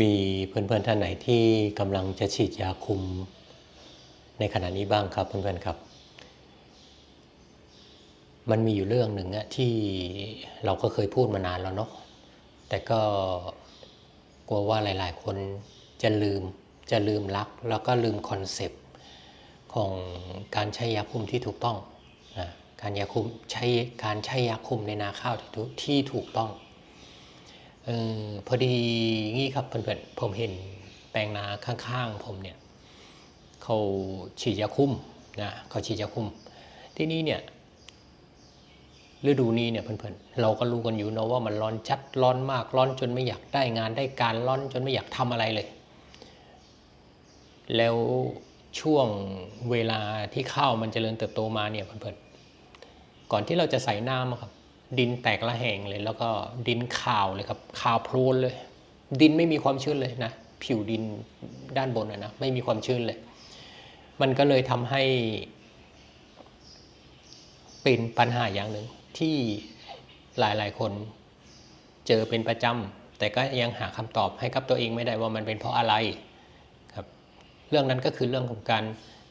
มีเพื่อนๆท่านไหนที่กำลังจะฉีดยาคุมในขณะนี้บ้างครับเพื่อนๆครับ มันมีอยู่เรื่องหนึ่งอะที่เราก็เคยพูดมานานแล้วเนาะแต่ก็กลัวว่าหลายๆ คนจะลืมจะลืมรัก แล้วก็ลืมคอนเซปต์ของการใช้ยาคุมที่ถูกต้องนะการยาคุมใช้การใช้ยาคุมในนาข้าวที่ถูกที่ถูกต้อง เออพอดีงี้ครับเพื่อนๆผมเห็นแปลงนาข้างๆผมเนี่ยเขาฉีดยาคุมนะเขาฉีดยาคุมที่นี่เนี่ยฤดูนี้เนี่ยเพื่อนๆเราก็รู้กันอยู่เนาะว่ามันร้อนจัดร้อนมากร้อนจนไม่อยากได้งานได้การร้อนจนไม่อยากทำอะไรเลย แล้วช่วงเวลาที่ข้าวมันจเจริญเติบโตมาเนี่ยเพื่อนๆก่อนที่เราจะใส่น้ำครับ ดินแตกละแหงเลย แล้วก็ดินขาวเลยครับขาวโพลนเลย ดินไม่มีความชื้นเลยนะ ผิวดินด้านบนนะ ไม่มีความชื้นเลย มันก็เลยทำให้ เป็นปัญหาอย่างหนึ่งที่หลายๆ คนเจอเป็นประจำแต่ก็ยังหาคำตอบให้กับตัวเองไม่ได้ว่ามันเป็นเพราะอะไรครับ เรื่องนั้นก็คือเรื่องของการ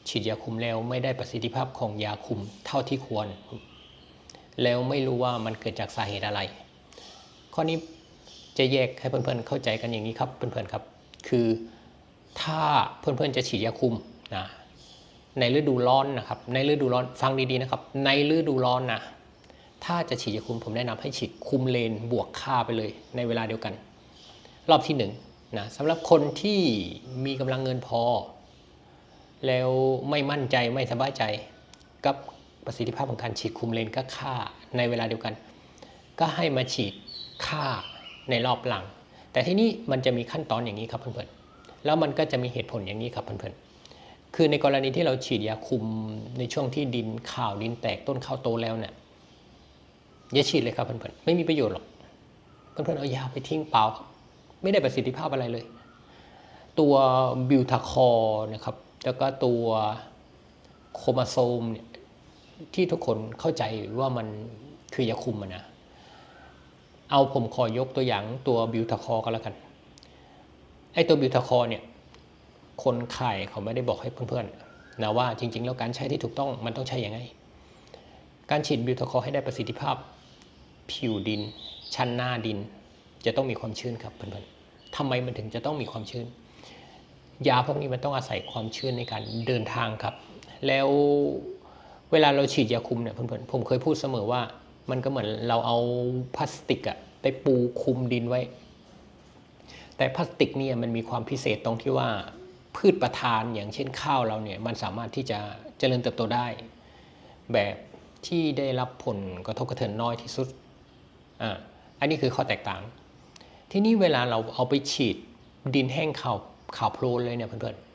ฉีดยาคุมแล้วไม่ได้ประสิทธิภาพของยาคุมเท่าที่ควร แล้วไม่รู้ว่ามันเกิดจากสาเหตุอะไร ข้อนี้จะแยกให้เพื่อนๆเข้าใจกันอย่างนี้ครับเพื่อนๆครับ คือถ้าเพื่อนๆจะฉีดยาคุมนะในฤดูร้อนนะครับ ในฤดูร้อนฟังดีๆนะครับ ในฤดูร้อนนะถ้าจะฉีดยาคุมผมแนะนำให้ฉีดคุมเลนบวกค่าไปเลย ในเวลาเดียวกัน รอบที่1นนะสำหรับคนที่มีกำลังเงินพอ แล้วไม่มั่นใจไม่สบายใจ กับ ประสิทธิภาพของการฉีดคุมเลนก็ค่าในเวลาเดียวกัน ก็ให้มาฉีดค่าในรอบหลัง แต่ที่นี้มันจะมีขั้นตอนอย่างนี้ครับเพื่อนๆแล้วมันก็จะมีเหตุผลอย่างนี้ครับเพื่อนๆคือในกรณีที่เราฉีดยาคุมในช่วงที่ดินข่าวดินแตกต้นข้าวโตแล้วเนี่ยอย่าฉีดเลยครับเพื่อนๆไม่มีประโยชน์หรอกเพื่อนๆเอายาไปทิ้งเปล่าครับไม่ได้ประสิทธิภาพอะไรเลย ตัวบิวทาคอนะครับแล้วก็ตัวโคมาโซมเนี่ย ที่ทุกคนเข้าใจว่ามันคือยาคุมนะ เอาผมขอยกตัวอย่างตัวบิวทาคอก็แล้วกัน ไอ้ตัวบิวทาคอเนี่ยคนขายเขาไม่ได้บอกให้เพื่อนๆนะว่าจริง ๆ แล้วการใช้ที่ถูกต้องมันต้องใช้ยังไง การฉีดบิวทาคอให้ได้ประสิทธิภาพ ผิวดิน ชั้นหน้าดิน จะต้องมีความชื้นครับเพื่อนๆทำไมมันถึงจะต้องมีความชื้น ยาพวกนี้มันต้องอาศัยความชื้นในการเดินทางครับ แล้ว เวลาเราฉีดยาคุมเนี่ยเพื่อนๆผมเคยพูดเสมอว่า มันก็เหมือนเราเอาพลาสติกอะไปปูคุมดินไว้ แต่พลาสติกเนี่ยมันมีความพิเศษตรงที่ว่าพืชประทานอย่างเช่นข้าวเราเนี่ยมันสามารถที่จะเจริญเติบโตได้ แบบที่ได้รับผลกระทบกระเทือนน้อยที่สุดอ่าอันนี้คือข้อแตกต่าง ที่นี่เวลาเราเอาไปฉีดดินแห้งข่าวข่าวโพลนเลยเนี่ยเพื่อนๆ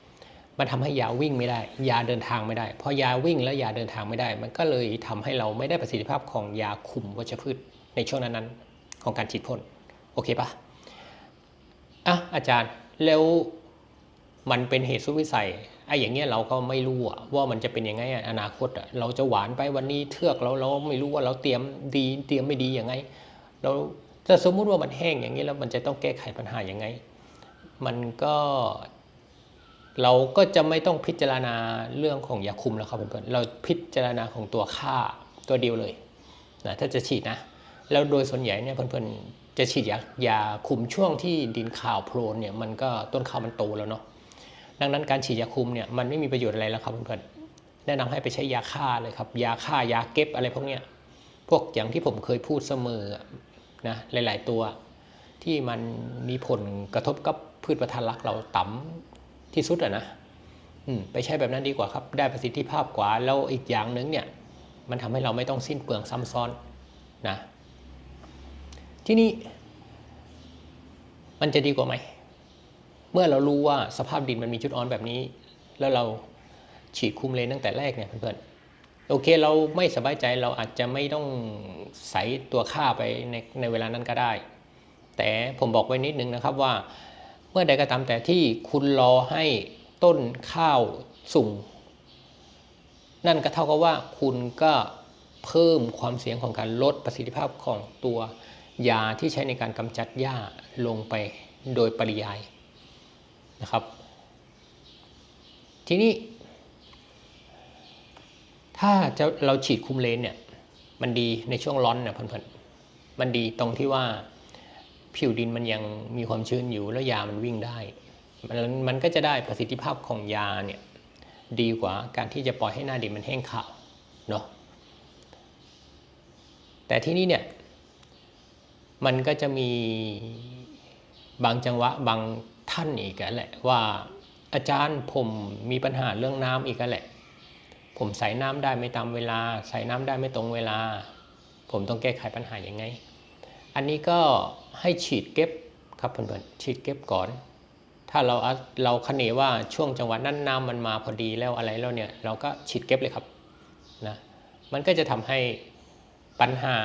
มันทำให้ยาวิ่งไม่ได้ ยาเดินทางไม่ได้พราะยาวิ่งแล้วยาเดินทางไม่ได้ มันก็เลยทำให้เราไม่ได้ประสิทธิภาพของยาคุมวัชพืชในช่วงนั้นๆของการฉีดพ่นโอเคปะอะอาจารย์แล้วมันเป็นเหตุสุดวิสัยไอ้อย่างเงี้ยเราก็ไม่รู้ว่ามันจะเป็นยังไงอนาคตเราจะหวานไปวันนี้เทือกเราเราไม่รู้ว่าเราเตรียมดีเตรียมไม่ดียังไงเราถ้าสมมุติว่ามันแห้งอย่างนี้แล้วมันจะต้องแก้ไขปัญหายังไง มันก็ เราก็จะไม่ต้องพิจารณาเรื่องของยาคุมแล้วครับเพื่อนๆเราพิจารณาของตัวค่าตัวเดียวเลยนะถ้าจะฉีดนะ แล้วโดยส่วนใหญ่เนี่ยเพื่อนๆจะฉีดยายาคุมช่วงที่ดินข่าวโพลนเนี่ยมันก็ต้นข้าวมันโตแล้วเนาะดังนั้นการฉีดยาคุมเนี่ยมันไม่มีประโยชน์อะไรแล้วครับเพื่อนๆแนะนำให้ไปใช้ยาฆ่าเลยครับยาฆ่ายาเก็บอะไรพวกเนี้ยพวกอย่างที่ผมเคยพูดเสมอนะหลาย ๆ ตัวที่มันมีผลกระทบกับพืชประทานรักเราต่ำ ที่สุดอะนะไปใช้แบบนั้นดีกว่าครับ ได้ประสิทธิภาพกว่า แล้วอีกอย่างหนึ่งเนี่ย มันทำให้เราไม่ต้องสิ้นเปลืองซ้ำซ้อนนะ ที่นี่ มันจะดีกว่าไหม เมื่อเรารู้ว่าสภาพดินมันมีจุดอ่อนแบบนี้ แล้วเราฉีดคุมเลนตั้งแต่แรกเนี่ยเพื่อนๆ โอเคเราไม่สบายใจเราอาจจะไม่ต้องใส่ตัวค่าไปในในเวลานั้นก็ได้ แต่ผมบอกไว้นิดนึงนะครับว่า มื่อใดก็ตามแต่ที่คุณรอให้ต้นข้าวสูงนั่นก็เท่ากับว่าคุณก็เพิ่มความเสี่ยงของการลดประสิทธิภาพของตัวยาที่ใช้ในการกำจัดหญ้าลงไปโดยปริยายนะครับ ทีนี้ ถ้าจะเราฉีดคุมเลนเนี่ยมันดีในช่วงร้อนเนี่ยเพื่อนๆมันดีตรงที่ว่า ผิวดินมันยังมีความชื้นอยู่แล้วยามันวิ่งได้ มันมันก็จะได้ประสิทธิภาพของยาเนี่ยดีกว่าการที่จะปล่อยให้หน้าดินมันแห้งขาวเนาะแต่ที่นี่เนี่ยมันก็จะมีบางจังหวะบางท่านอีกแหละว่าอาจารย์ผมมีปัญหาเรื่องน้ำอีกแหละ ผมใส่น้ำได้ไม่ตามเวลา ใส่น้ำได้ไม่ตรงเวลา ผมต้องแก้ไขปัญหาอย่างไง อันนี้ก็ให้ฉีดเก็บครับเพื่อนๆฉีดเก็บก่อน ถ้าเราเราคเนว่าช่วงจังหวะนั้นน้ำมันมาพอดีแล้วอะไรแล้วเนี่ยเราก็ฉีดเก็บเลยครับนะมันก็จะทำให้ปัญหา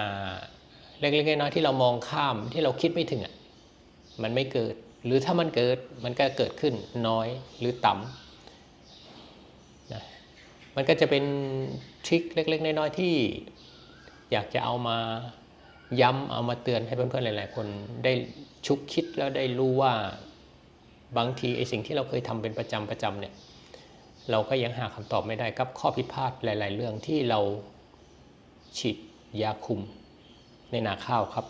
เล็กๆน้อยๆที่เรามองข้ามที่เราคิดไม่ถึงอะมันไม่เกิด หรือถ้ามันเกิดมันก็เกิดขึ้นน้อยหรือต่ำนะมันก็จะเป็นทริคเล็กๆน้อยๆที่อยากจะเอามา ย้ำเอามาเตือนให้เพื่อนๆหลาย ๆ คนได้ชุกคิดแล้วได้รู้ว่าบางทีไอ้สิ่งที่เราเคยทำเป็นประจำประจำเนี่ยเราก็ยังหาคำตอบไม่ได้กับข้อผิดพลาดหลาย ๆ เรื่องที่เราฉีดยาคุมในนาข้าวครับ